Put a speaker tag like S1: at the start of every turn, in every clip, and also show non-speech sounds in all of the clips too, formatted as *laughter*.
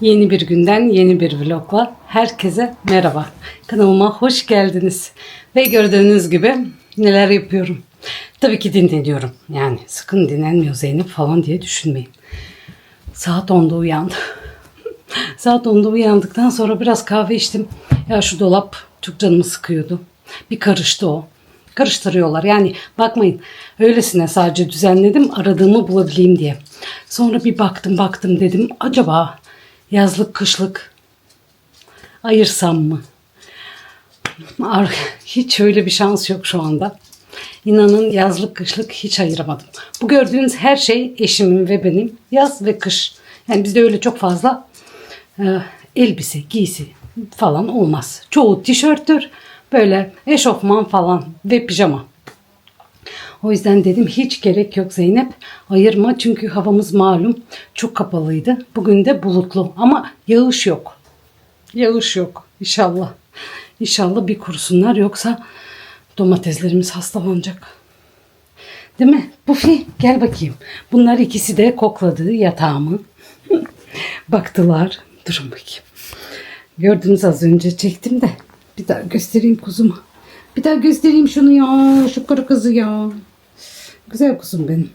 S1: Yeni bir günden yeni bir vlogla herkese merhaba. Kanalıma hoş geldiniz. Ve gördüğünüz gibi neler yapıyorum. Tabii ki dinleniyorum. Yani sakın dinlenmiyor Zeynep falan diye düşünmeyin. Saat 10'da uyandım. *laughs* Saat 10'da uyandıktan sonra biraz kahve içtim. Ya şu dolap çok canımı sıkıyordu. Bir karıştı o. Karıştırıyorlar. Yani bakmayın öylesine sadece düzenledim aradığımı bulabileyim diye. Sonra bir baktım baktım dedim acaba yazlık kışlık ayırsam mı? Hiç öyle bir şans yok şu anda. İnanın yazlık kışlık hiç ayıramadım. Bu gördüğünüz her şey eşimin ve benim yaz ve kış. Yani bizde öyle çok fazla e, elbise, giysi falan olmaz. Çoğu tişörttür, böyle eşofman falan ve pijama. O yüzden dedim hiç gerek yok Zeynep ayırma çünkü havamız malum çok kapalıydı. Bugün de bulutlu ama yağış yok. Yağış yok inşallah. İnşallah bir kurusunlar yoksa domateslerimiz hastalanacak. Değil mi? Bufi gel bakayım. Bunlar ikisi de kokladı yatağımı. *laughs* Baktılar. Durun bakayım. Gördünüz az önce çektim de. Bir daha göstereyim kuzumu. Bir daha göstereyim şunu ya. Şu kuru kızı ya. Güzel kuzum benim.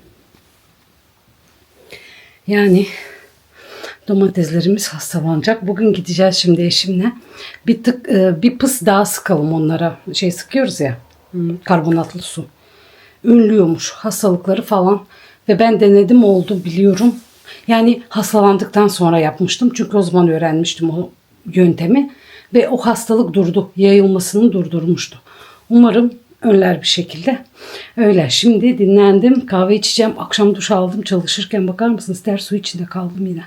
S1: Yani domateslerimiz hastalanacak. Bugün gideceğiz şimdi eşimle. Bir tık e, bir pıs daha sıkalım onlara. Şey sıkıyoruz ya. Karbonatlı su. Ünlüyormuş hastalıkları falan. Ve ben denedim oldu biliyorum. Yani hastalandıktan sonra yapmıştım. Çünkü o zaman öğrenmiştim o yöntemi. Ve o hastalık durdu. Yayılmasını durdurmuştu. Umarım önler bir şekilde. Öyle. Şimdi dinlendim. Kahve içeceğim. Akşam duş aldım. Çalışırken bakar mısınız? Ter su içinde kaldım yine.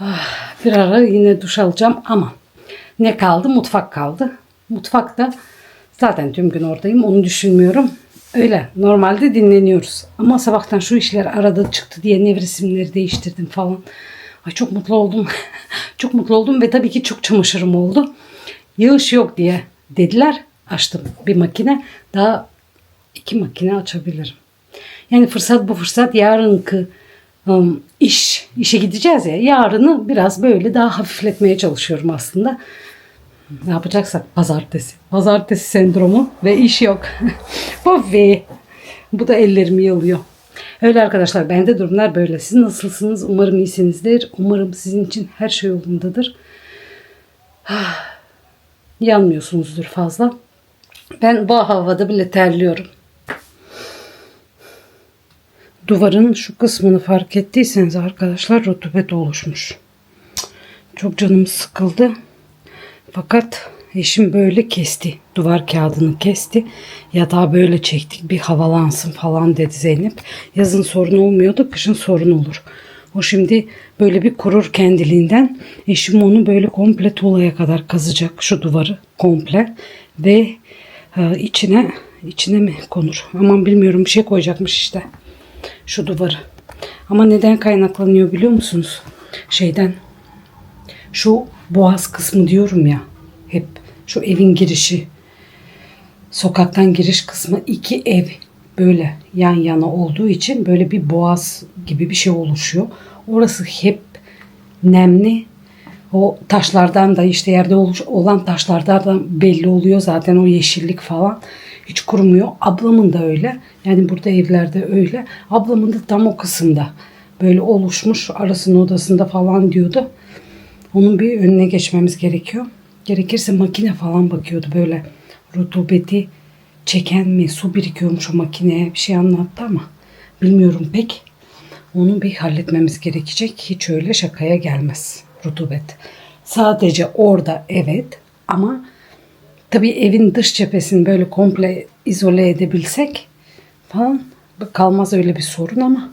S1: Ah, Bir ara yine duş alacağım ama ne kaldı? Mutfak kaldı. Mutfakta zaten tüm gün oradayım. Onu düşünmüyorum. Öyle. Normalde dinleniyoruz. Ama sabahtan şu işler arada çıktı diye nevresimleri değiştirdim falan. Ay çok mutlu oldum. *laughs* çok mutlu oldum ve tabii ki çok çamaşırım oldu. Yağış yok diye dediler. Açtım bir makine. Daha iki makine açabilirim. Yani fırsat bu fırsat yarınki um, iş, işe gideceğiz ya. Yarını biraz böyle daha hafifletmeye çalışıyorum aslında. Ne yapacaksak pazartesi. Pazartesi sendromu ve iş yok. *laughs* bu ve bu da ellerimi yalıyor. Öyle arkadaşlar bende durumlar böyle. Siz nasılsınız? Umarım iyisinizdir. Umarım sizin için her şey yolundadır. *sighs* Yanmıyorsunuzdur fazla. Ben bu havada bile terliyorum. Duvarın şu kısmını fark ettiyseniz arkadaşlar rutubet oluşmuş. Çok canım sıkıldı. Fakat eşim böyle kesti. Duvar kağıdını kesti. Yatağı böyle çektik. Bir havalansın falan dedi Zeynep. Yazın sorun olmuyordu. Kışın sorun olur. O şimdi böyle bir kurur kendiliğinden. Eşim onu böyle komple tuğlaya kadar kazacak şu duvarı komple. Ve e, içine içine mi konur? Aman bilmiyorum bir şey koyacakmış işte. Şu duvarı. Ama neden kaynaklanıyor biliyor musunuz? Şeyden şu boğaz kısmı diyorum ya hep şu evin girişi sokaktan giriş kısmı iki ev böyle yan yana olduğu için böyle bir boğaz gibi bir şey oluşuyor. Orası hep nemli. O taşlardan da işte yerde olan taşlardan da belli oluyor zaten o yeşillik falan. Hiç kurumuyor. Ablamın da öyle. Yani burada evlerde öyle. Ablamın da tam o kısımda böyle oluşmuş arasının odasında falan diyordu. Onun bir önüne geçmemiz gerekiyor. Gerekirse makine falan bakıyordu böyle rutubeti çeken mi su birikiyormuş o makineye bir şey anlattı ama bilmiyorum pek. Onu bir halletmemiz gerekecek. Hiç öyle şakaya gelmez rutubet. Sadece orada evet ama tabii evin dış cephesini böyle komple izole edebilsek falan kalmaz öyle bir sorun ama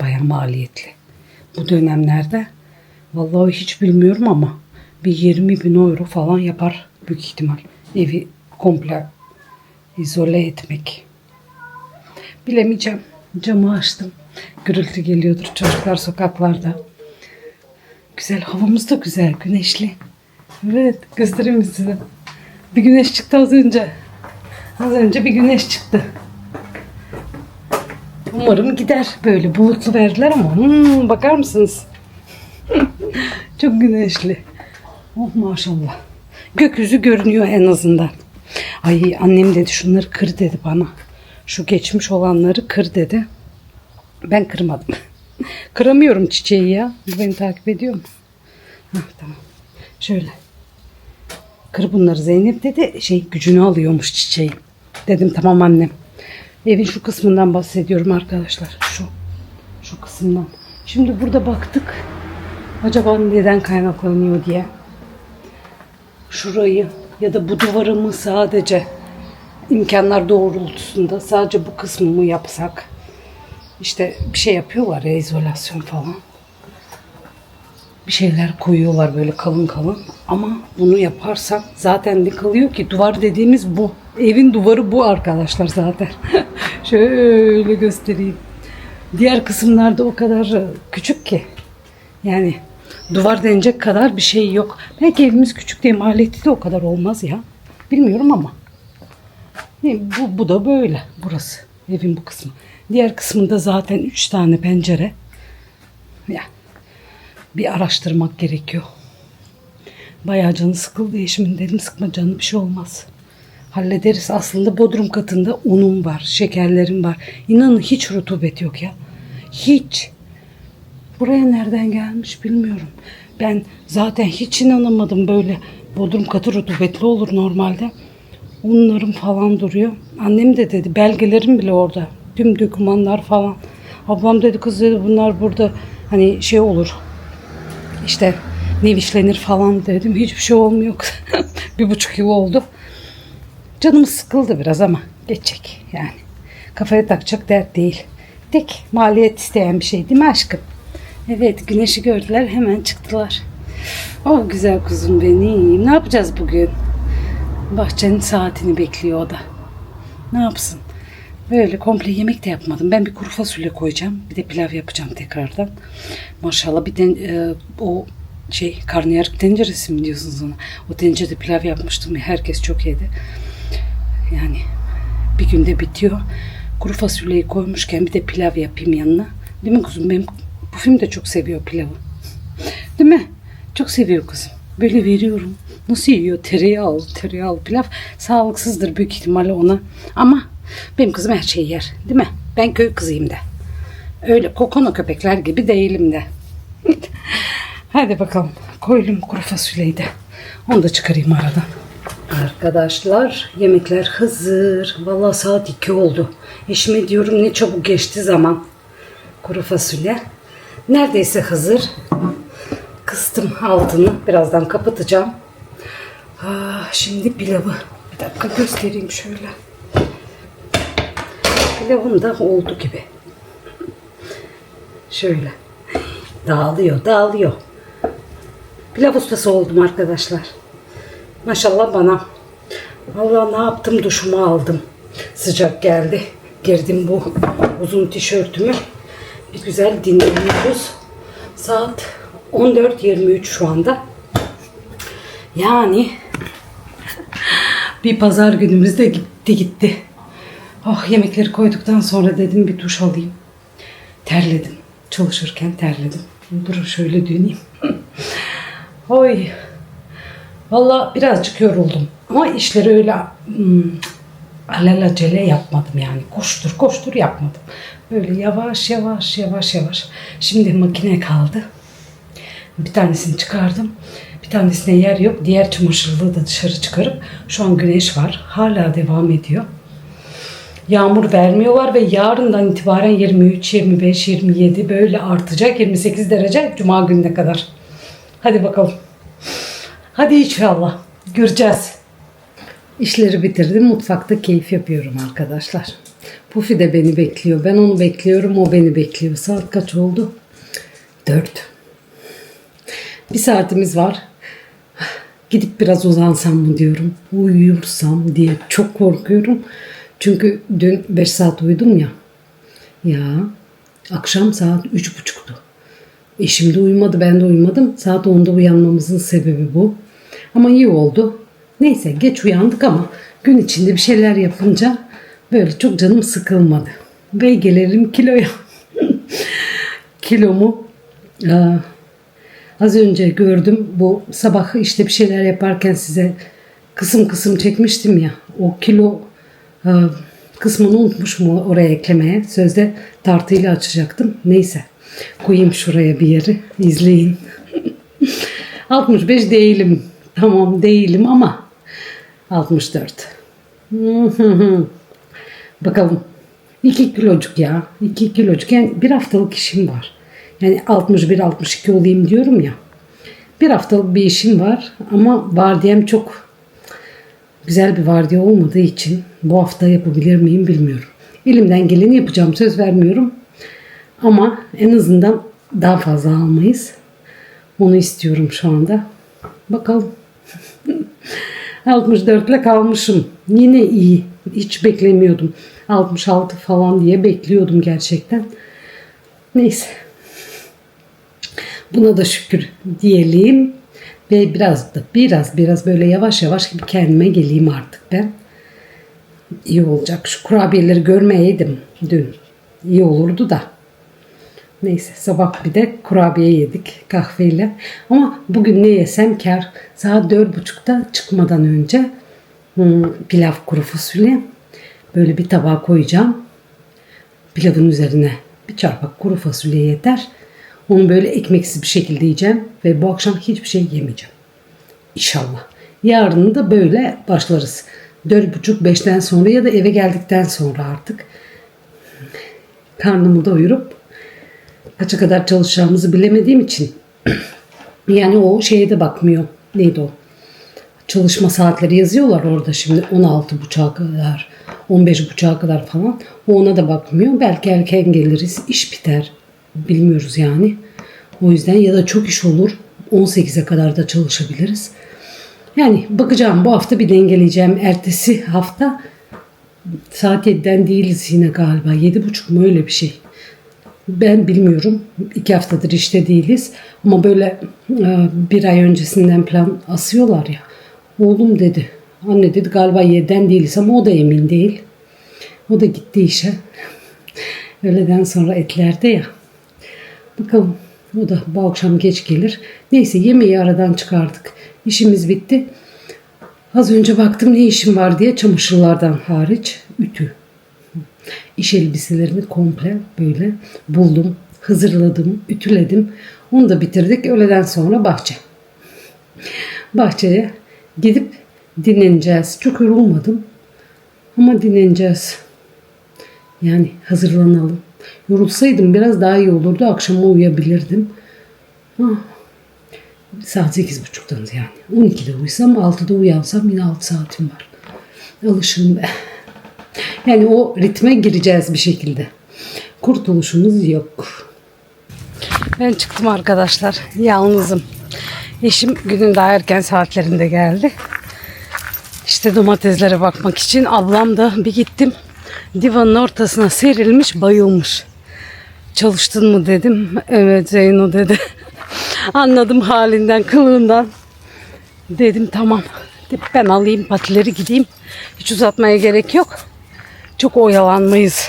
S1: baya maliyetli. Bu dönemlerde vallahi hiç bilmiyorum ama bir 20 bin euro falan yapar büyük ihtimal. Evi komple izole etmek. Bilemeyeceğim. Camı açtım. Gürültü geliyordur çocuklar sokaklarda. Güzel havamız da güzel güneşli. Evet göstereyim mi size? Bir güneş çıktı az önce. Az önce bir güneş çıktı. Umarım gider. Böyle bulutlu verdiler ama hmm, bakar mısınız? *laughs* Çok güneşli. Oh maşallah. Gökyüzü görünüyor en azından. Ay annem dedi şunları kır dedi bana. Şu geçmiş olanları kır dedi. Ben kırmadım. *laughs* Kıramıyorum çiçeği ya. Bu beni takip ediyor mu? Hah, tamam. Şöyle. Kır bunları Zeynep dedi. Şey gücünü alıyormuş çiçeği. Dedim tamam annem. Evin şu kısmından bahsediyorum arkadaşlar. Şu. Şu kısımdan. Şimdi burada baktık. Acaba neden kaynaklanıyor diye. Şurayı ya da bu duvarımı sadece imkanlar doğrultusunda sadece bu kısmımı yapsak. İşte bir şey yapıyorlar ya izolasyon falan. Bir şeyler koyuyorlar böyle kalın kalın. Ama bunu yaparsak zaten ne kalıyor ki? Duvar dediğimiz bu. Evin duvarı bu arkadaşlar zaten. *laughs* Şöyle göstereyim. Diğer kısımlarda o kadar e, küçük ki. Yani duvar denecek kadar bir şey yok. Belki evimiz küçük diye maliyeti de o kadar olmaz ya. Bilmiyorum ama. Bu, bu da böyle. Burası. Evin bu kısmı. Diğer kısmında zaten üç tane pencere. Ya bir araştırmak gerekiyor. Bayağı canı sıkıldı eşimin dedim sıkma canı bir şey olmaz. Hallederiz. Aslında bodrum katında unum var, şekerlerim var. İnanın hiç rutubet yok ya. Hiç. Buraya nereden gelmiş bilmiyorum. Ben zaten hiç inanamadım böyle bodrum katı rutubetli olur normalde. Unlarım falan duruyor. Annem de dedi belgelerim bile orada. Tüm dokümanlar falan. Ablam dedi kız dedi bunlar burada hani şey olur. İşte nevişlenir falan dedim. Hiçbir şey olmuyor. *laughs* bir buçuk yıl oldu. Canım sıkıldı biraz ama geçecek yani. Kafaya takacak dert değil. Tek maliyet isteyen bir şey değil mi aşkım? Evet güneşi gördüler hemen çıktılar. Oh güzel kuzum benim. Ne yapacağız bugün? Bahçenin saatini bekliyor o da. Ne yapsın? Böyle komple yemek de yapmadım. Ben bir kuru fasulye koyacağım. Bir de pilav yapacağım tekrardan. Maşallah bir de e, o şey karnıyarık tenceresi mi diyorsunuz ona? O tencerede pilav yapmıştım. Herkes çok yedi. Yani bir günde bitiyor. Kuru fasulyeyi koymuşken bir de pilav yapayım yanına. Değil mi kuzum? Benim Pufim de çok seviyor pilavı. Değil mi? Çok seviyor kızım. Böyle veriyorum. Nasıl yiyor? Tereyağlı, tereyağlı pilav. Sağlıksızdır büyük ihtimalle ona. Ama benim kızım her şeyi yer. Değil mi? Ben köy kızıyım da. Öyle kokono köpekler gibi değilim de. *laughs* Hadi bakalım. Koyalım kuru fasulyeyi de. Onu da çıkarayım aradan. Arkadaşlar yemekler hazır. Vallahi saat 2 oldu. Eşime diyorum ne çabuk geçti zaman. Kuru fasulye. Neredeyse hazır. Kıstım altını. Birazdan kapatacağım. Ah, şimdi pilavı. Bir dakika göstereyim şöyle. Pilavım da oldu gibi. Şöyle. Dağılıyor, dağılıyor. Pilav ustası oldum arkadaşlar. Maşallah bana. Vallahi ne yaptım duşumu aldım. Sıcak geldi. Girdim bu uzun tişörtümü. Bir güzel dinleniyoruz. Saat 14.23 şu anda. Yani bir pazar günümüz de gitti gitti. Oh yemekleri koyduktan sonra dedim bir duş alayım. Terledim. Çalışırken terledim. Dur şöyle döneyim. *laughs* Oy. Valla birazcık yoruldum. Ama işleri öyle hmm, alelacele yapmadım yani. Koştur koştur yapmadım. Böyle yavaş yavaş yavaş yavaş. Şimdi makine kaldı. Bir tanesini çıkardım. Bir tanesine yer yok. Diğer çamaşırlığı da dışarı çıkarıp şu an güneş var. Hala devam ediyor. Yağmur vermiyorlar ve yarından itibaren 23, 25, 27 böyle artacak. 28 derece cuma gününe kadar. Hadi bakalım. Hadi inşallah. Göreceğiz. İşleri bitirdim. Mutfakta keyif yapıyorum arkadaşlar. Pufi de beni bekliyor. Ben onu bekliyorum. O beni bekliyor. Saat kaç oldu? Dört. Bir saatimiz var. Gidip biraz uzansam mı diyorum. Uyursam diye çok korkuyorum. Çünkü dün 5 saat uyudum ya. Ya akşam saat üç buçuktu. Eşim de uyumadı ben de uyumadım. Saat 10'da uyanmamızın sebebi bu. Ama iyi oldu. Neyse geç uyandık ama gün içinde bir şeyler yapınca böyle çok canım sıkılmadı. Ve gelelim kiloya. *laughs* Kilomu e, Az önce gördüm bu sabah işte bir şeyler yaparken size kısım kısım çekmiştim ya. O kilo kısmını unutmuşum oraya eklemeye. Sözde tartıyla açacaktım. Neyse koyayım şuraya bir yeri izleyin. *laughs* 65 değilim. Tamam değilim ama 64. *laughs* Bakalım. 2 kilocuk ya. 2 kilocuk. Yani bir haftalık işim var. Yani 61-62 olayım diyorum ya. Bir haftalık bir işim var ama vardiyam çok güzel bir vardiya olmadığı için bu hafta yapabilir miyim bilmiyorum. Elimden geleni yapacağım söz vermiyorum. Ama en azından daha fazla almayız. Onu istiyorum şu anda. Bakalım. *laughs* 64 ile kalmışım. Yine iyi. Hiç beklemiyordum. 66 falan diye bekliyordum gerçekten. Neyse. Buna da şükür diyelim. Ve biraz da biraz biraz böyle yavaş yavaş bir kendime geleyim artık ben. İyi olacak. Şu kurabiyeleri görmeyeydim dün. İyi olurdu da. Neyse sabah bir de kurabiye yedik kahveyle. Ama bugün ne yesem kar. Saat dört buçukta çıkmadan önce hmm, pilav kuru fasulye. Böyle bir tabağa koyacağım. Pilavın üzerine bir çarpak kuru fasulye yeter. Onu böyle ekmeksiz bir şekilde yiyeceğim. Ve bu akşam hiçbir şey yemeyeceğim. İnşallah. Yarın da böyle başlarız. Dört buçuk beşten sonra ya da eve geldikten sonra artık karnımı doyurup kaça kadar çalışacağımızı bilemediğim için *clears throat* yani o şeye de bakmıyor. Neydi o? Çalışma saatleri yazıyorlar orada şimdi 16.30'a kadar 15.30'a kadar falan. O ona da bakmıyor. Belki erken geliriz. iş biter. Bilmiyoruz yani. O yüzden ya da çok iş olur. 18'e kadar da çalışabiliriz. Yani bakacağım bu hafta bir dengeleyeceğim. Ertesi hafta saat 7'den değiliz yine galiba. 7.30 mu öyle bir şey. Ben bilmiyorum. İki haftadır işte değiliz. Ama böyle e, bir ay öncesinden plan asıyorlar ya. Oğlum dedi. Anne dedi galiba 7'den değiliz ama o da emin değil. O da gitti işe. *laughs* Öğleden sonra etlerde ya. Bakalım o da bu akşam geç gelir. Neyse yemeği aradan çıkardık. İşimiz bitti. Az önce baktım ne işim var diye çamaşırlardan hariç ütü. İş elbiselerimi komple böyle buldum, hazırladım, ütüledim. Onu da bitirdik. Öğleden sonra bahçe. Bahçeye gidip dinleneceğiz. Çok yorulmadım. Ama dinleneceğiz. Yani hazırlanalım. Yorulsaydım biraz daha iyi olurdu. Akşama uyuyabilirdim. Ah, saat 8.30'dan yani. 12'de uyusam 6'da uyansam yine 6 saatim var. Alışırım be. *laughs* Yani o ritme gireceğiz bir şekilde. Kurtuluşumuz yok. Ben çıktım arkadaşlar. Yalnızım. Eşim günün daha erken saatlerinde geldi. İşte domateslere bakmak için ablam da bir gittim. Divanın ortasına serilmiş bayılmış. Çalıştın mı dedim. Evet Zeyno dedi. *laughs* Anladım halinden kılığından. Dedim tamam. Ben alayım patileri gideyim. Hiç uzatmaya gerek yok. Çok oyalanmayız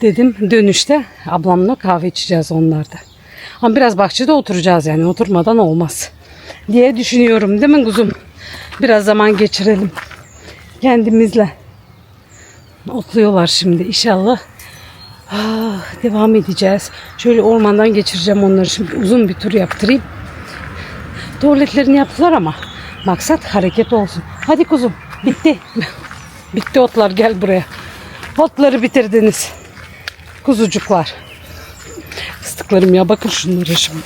S1: dedim. Dönüşte ablamla kahve içeceğiz onlarda. Ama biraz bahçede oturacağız yani oturmadan olmaz diye düşünüyorum değil mi kuzum? Biraz zaman geçirelim kendimizle. Otluyorlar şimdi inşallah. Ah, devam edeceğiz. Şöyle ormandan geçireceğim onları şimdi uzun bir tur yaptırayım. Tuvaletlerini yaptılar ama maksat hareket olsun. Hadi kuzum bitti. *laughs* bitti otlar gel buraya. Otları bitirdiniz. Kuzucuklar. Fıstıklarım ya bakın şunlara şimdi.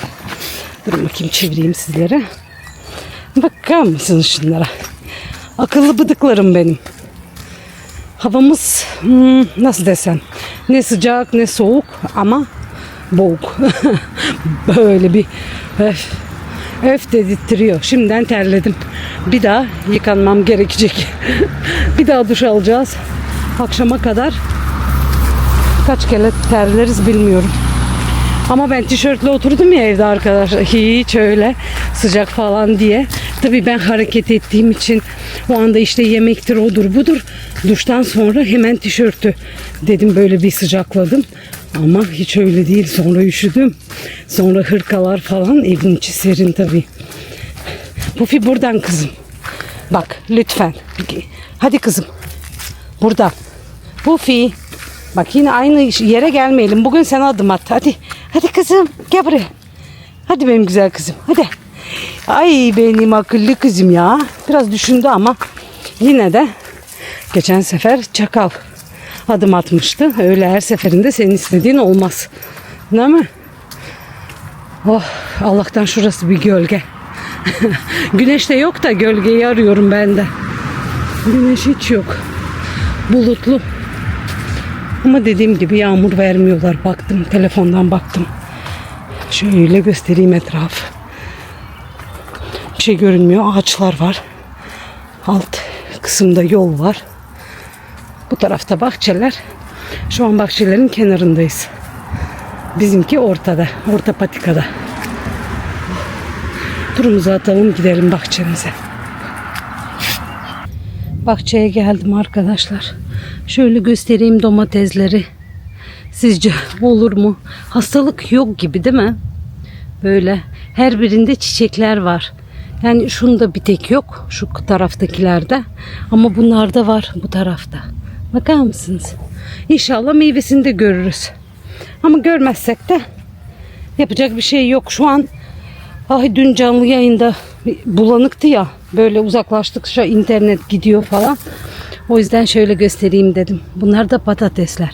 S1: Dur bakayım çevireyim sizlere. Bakar mısınız şunlara? Akıllı bıdıklarım benim. Havamız hmm, nasıl desem ne sıcak ne soğuk ama boğuk. *laughs* Böyle bir öf, öf dedirtiyor. Şimdiden terledim. Bir daha yıkanmam gerekecek. *laughs* bir daha duş alacağız. Akşama kadar kaç kere terleriz bilmiyorum. Ama ben tişörtle oturdum ya evde arkadaşlar. Hiç öyle sıcak falan diye. Tabii ben hareket ettiğim için o anda işte yemektir odur budur. Duştan sonra hemen tişörtü dedim böyle bir sıcakladım. Ama hiç öyle değil. Sonra üşüdüm. Sonra hırkalar falan evin içi serin tabii. Pufi buradan kızım. Bak lütfen. Hadi kızım. Buradan. Pufi. Bak yine aynı yere gelmeyelim. Bugün sen adım at. Hadi. Hadi kızım. Gel buraya. Hadi benim güzel kızım. Hadi. Ay benim akıllı kızım ya. Biraz düşündü ama yine de geçen sefer çakal adım atmıştı. Öyle her seferinde senin istediğin olmaz. Değil mi? Oh Allah'tan şurası bir gölge. *laughs* Güneş de yok da gölgeyi arıyorum ben de. Güneş hiç yok. Bulutlu. Ama dediğim gibi yağmur vermiyorlar. Baktım telefondan baktım. Şöyle göstereyim etrafı. Bir şey görünmüyor. Ağaçlar var. Alt kısımda yol var. Bu tarafta bahçeler. Şu an bahçelerin kenarındayız. Bizimki ortada. Orta patikada. Turumuzu atalım gidelim bahçemize. Bahçeye geldim arkadaşlar. Şöyle göstereyim domatesleri. Sizce olur mu? Hastalık yok gibi değil mi? Böyle her birinde çiçekler var. Yani şunda bir tek yok şu taraftakilerde ama bunlarda var bu tarafta. Bakar mısınız? İnşallah meyvesini de görürüz. Ama görmezsek de yapacak bir şey yok. Şu an ay dün canlı yayında bulanıktı ya. Böyle uzaklaştıkça internet gidiyor falan. O yüzden şöyle göstereyim dedim. Bunlar da patatesler.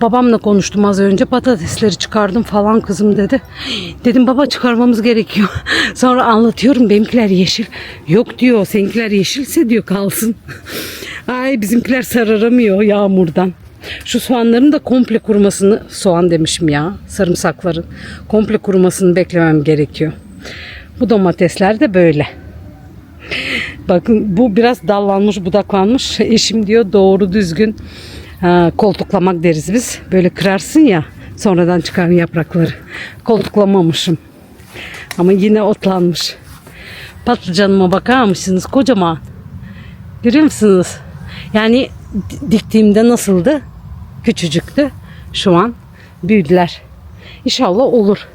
S1: Babamla konuştum az önce. Patatesleri çıkardım falan kızım dedi. Dedim baba çıkarmamız gerekiyor. *laughs* Sonra anlatıyorum benimkiler yeşil. Yok diyor seninkiler yeşilse diyor kalsın. *laughs* Ay bizimkiler sararamıyor yağmurdan. Şu soğanların da komple kurumasını soğan demişim ya sarımsakların komple kurumasını beklemem gerekiyor. Bu domatesler de böyle. Bakın bu biraz dallanmış budaklanmış. *laughs* Eşim diyor doğru düzgün ha, koltuklamak deriz biz. Böyle kırarsın ya sonradan çıkan yaprakları. Koltuklamamışım. Ama yine otlanmış. Patlıcanıma bakar mısınız? Kocaman. Görüyor musunuz? Yani diktiğimde nasıldı? Küçücüktü. Şu an büyüdüler. İnşallah olur.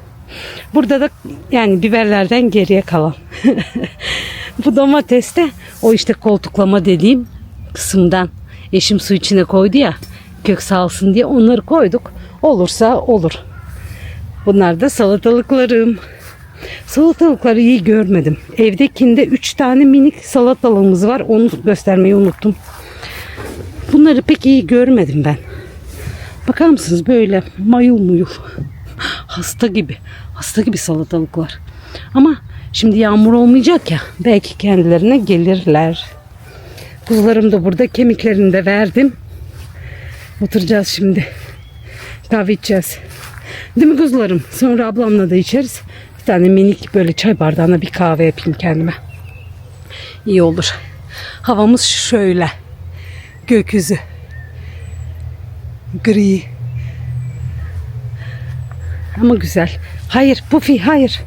S1: Burada da yani biberlerden geriye kalan. *laughs* Bu domates de o işte koltuklama dediğim kısımdan eşim su içine koydu ya kök salsın diye onları koyduk. Olursa olur. Bunlar da salatalıklarım. Salatalıkları iyi görmedim. Evdekinde 3 tane minik salatalığımız var. Onu göstermeyi unuttum. Bunları pek iyi görmedim ben. Bakar mısınız böyle mayul muyul. Hasta gibi. Hasta gibi salatalıklar. Ama şimdi yağmur olmayacak ya. Belki kendilerine gelirler. Kuzularım da burada. Kemiklerini de verdim. Oturacağız şimdi. Kahve içeceğiz. Değil mi kuzularım? Sonra ablamla da içeriz. Bir tane minik böyle çay bardağına bir kahve yapayım kendime. İyi olur. Havamız şöyle. Gökyüzü. Gri. Ama güzel. Hayır Pufi hayır.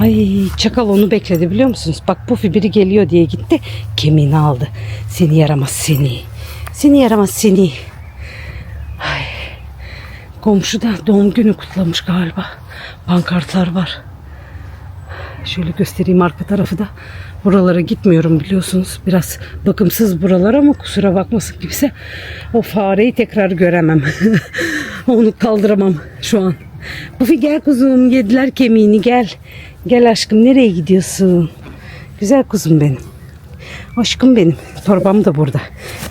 S1: Ay çakal onu bekledi biliyor musunuz? Bak Pufi biri geliyor diye gitti. Kemiğini aldı. Seni yaramaz seni. Seni yaramaz seni. Ay. Komşu da doğum günü kutlamış galiba. Pankartlar var. Şöyle göstereyim arka tarafı da. Buralara gitmiyorum biliyorsunuz. Biraz bakımsız buralar ama kusura bakmasın kimse. O fareyi tekrar göremem. *laughs* Onu kaldıramam şu an. Bufi gel kuzum yediler kemiğini gel. Gel aşkım nereye gidiyorsun? Güzel kuzum benim. Aşkım benim. Torbam da burada.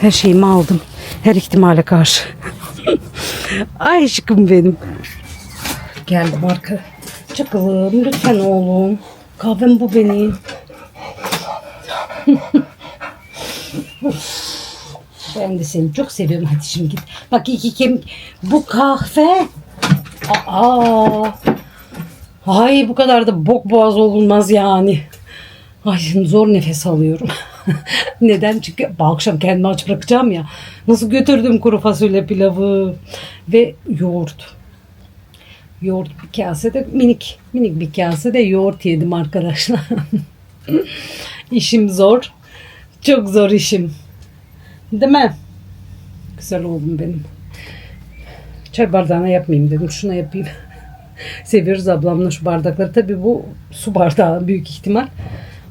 S1: Her şeyimi aldım. Her ihtimale karşı. Ay *laughs* aşkım benim. Geldim arka. Çakılım lütfen oğlum. Kahvem bu benim. *laughs* ben de seni çok seviyorum. Hadi şimdi git. Bak iki kemik. Bu kahve. Aa. Ay bu kadar da bok boğaz olunmaz yani. Ay zor nefes alıyorum. *laughs* Neden? Çünkü bu akşam kendimi aç bırakacağım ya. Nasıl götürdüm kuru fasulye pilavı ve yoğurt. Yoğurt bir kasede minik minik bir kasede yoğurt yedim arkadaşlar. *laughs* işim zor. Çok zor işim. Değil mi? Güzel oğlum benim. Çay bardağına yapmayayım dedim. Şuna yapayım. Seviyoruz ablamla şu bardakları. Tabii bu su bardağı büyük ihtimal.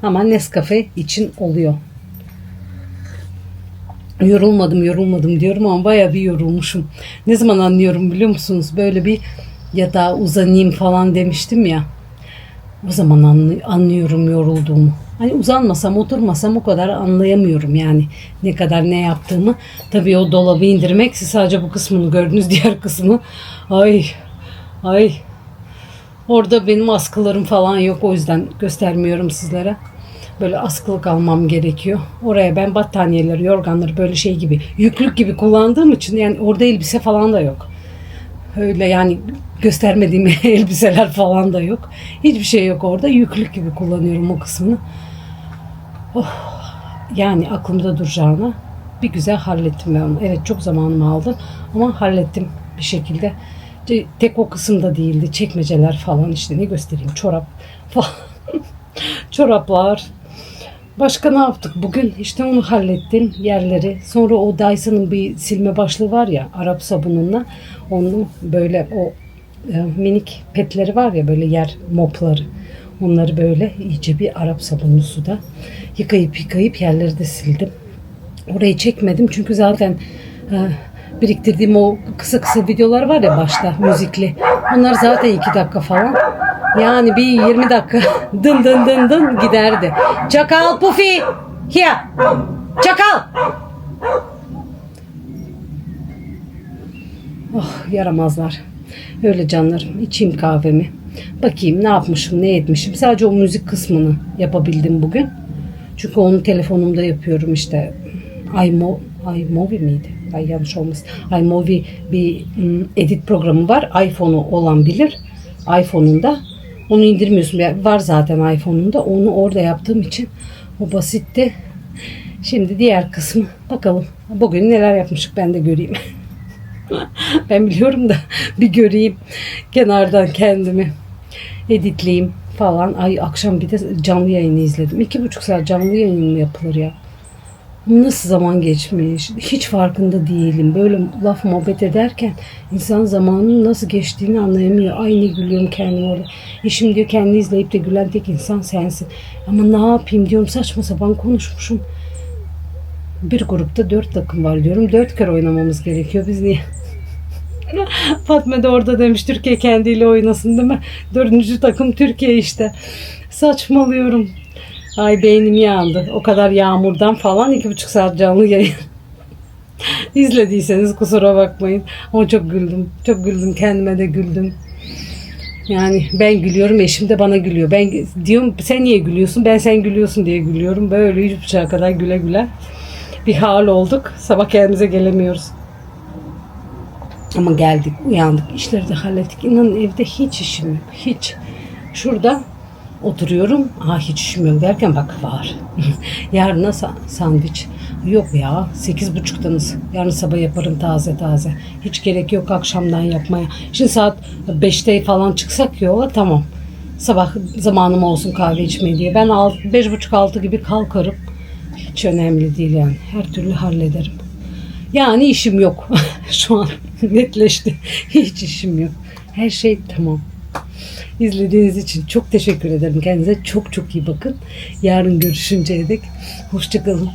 S1: Ama Nescafe için oluyor. Yorulmadım yorulmadım diyorum ama bayağı bir yorulmuşum. Ne zaman anlıyorum biliyor musunuz? Böyle bir yatağa uzanayım falan demiştim ya. O zaman anlı- anlıyorum yorulduğumu. Hani uzanmasam oturmasam o kadar anlayamıyorum yani ne kadar ne yaptığımı. Tabii o dolabı indirmek siz sadece bu kısmını gördünüz *laughs* diğer kısmı. Ay ay orada benim askılarım falan yok o yüzden göstermiyorum sizlere. Böyle askılık almam gerekiyor. Oraya ben battaniyeleri, yorganları böyle şey gibi yüklük gibi kullandığım için yani orada elbise falan da yok. Öyle yani göstermediğim *laughs* elbiseler falan da yok. Hiçbir şey yok orada. Yüklük gibi kullanıyorum o kısmını. Oh, yani aklımda duracağına bir güzel hallettim ben onu. Evet çok zamanımı aldı ama hallettim bir şekilde. Tek o kısımda değildi. Çekmeceler falan işte ne göstereyim çorap falan. *laughs* Çoraplar. Başka ne yaptık bugün? İşte onu hallettim yerleri. Sonra o Dyson'ın bir silme başlığı var ya Arap sabununla. Onun böyle o e, minik petleri var ya böyle yer mopları. Onları böyle iyice bir Arap sabunlu suda yıkayıp yıkayıp yerleri de sildim. Orayı çekmedim çünkü zaten e, biriktirdiğim o kısa kısa videolar var ya başta müzikli. Onlar zaten iki dakika falan. Yani bir 20 dakika *laughs* dın dın dın dın giderdi. Çakal Pufi! Here! Çakal! Oh yaramazlar. Öyle canlarım. İçeyim kahvemi. Bakayım ne yapmışım ne etmişim. Sadece o müzik kısmını yapabildim bugün. Çünkü onu telefonumda yapıyorum işte. iMo, iMovie miydi? Ay yanlış olmasın. iMovie bir ım, edit programı var. iPhone'u olan bilir. iPhone'unda. Onu indirmiyorsun. Var zaten iPhone'unda. Onu orada yaptığım için o basitti. Şimdi diğer kısmı bakalım. Bugün neler yapmışık ben de göreyim. *laughs* ben biliyorum da *laughs* bir göreyim kenardan kendimi editleyeyim falan. Ay akşam bir de canlı yayını izledim. İki buçuk saat canlı yayın mı yapılır ya? Nasıl zaman geçmiş? Hiç farkında değilim. Böyle laf muhabbet ederken insan zamanın nasıl geçtiğini anlayamıyor. Ay ne gülüyorum kendime orada. Eşim diyor kendini izleyip de gülen tek insan sensin. Ama ne yapayım diyorum saçma sapan konuşmuşum. Bir grupta dört takım var diyorum. Dört kere oynamamız gerekiyor. Biz niye? *laughs* Fatma da orada demiş Türkiye kendiyle oynasın değil mi? Dördüncü takım Türkiye işte. Saçmalıyorum. Ay beynim yandı. O kadar yağmurdan falan iki buçuk saat canlı yayın. *laughs* İzlediyseniz kusura bakmayın. Ama çok güldüm. Çok güldüm. Kendime de güldüm. Yani ben gülüyorum eşim de bana gülüyor. Ben diyorum sen niye gülüyorsun? Ben sen gülüyorsun diye gülüyorum. Böyle üç buçuğa kadar güle güle bir hal olduk. Sabah kendimize gelemiyoruz. Ama geldik, uyandık, işleri de hallettik. İnanın evde hiç işim yok. Hiç. Şurada oturuyorum. Aa hiç yok derken bak var. *laughs* Yarına sa- sandviç. Yok ya sekiz buçuktanız. Yarın sabah yaparım taze taze. Hiç gerek yok akşamdan yapmaya. Şimdi saat beşte falan çıksak yola tamam. Sabah zamanım olsun kahve içmeye diye. Ben alt, beş buçuk altı gibi kalkarım. Hiç önemli değil yani. Her türlü hallederim. Yani işim yok. *laughs* Şu an netleşti. Hiç işim yok. Her şey tamam. İzlediğiniz için çok teşekkür ederim. Kendinize çok çok iyi bakın. Yarın görüşünceye dek hoşçakalın.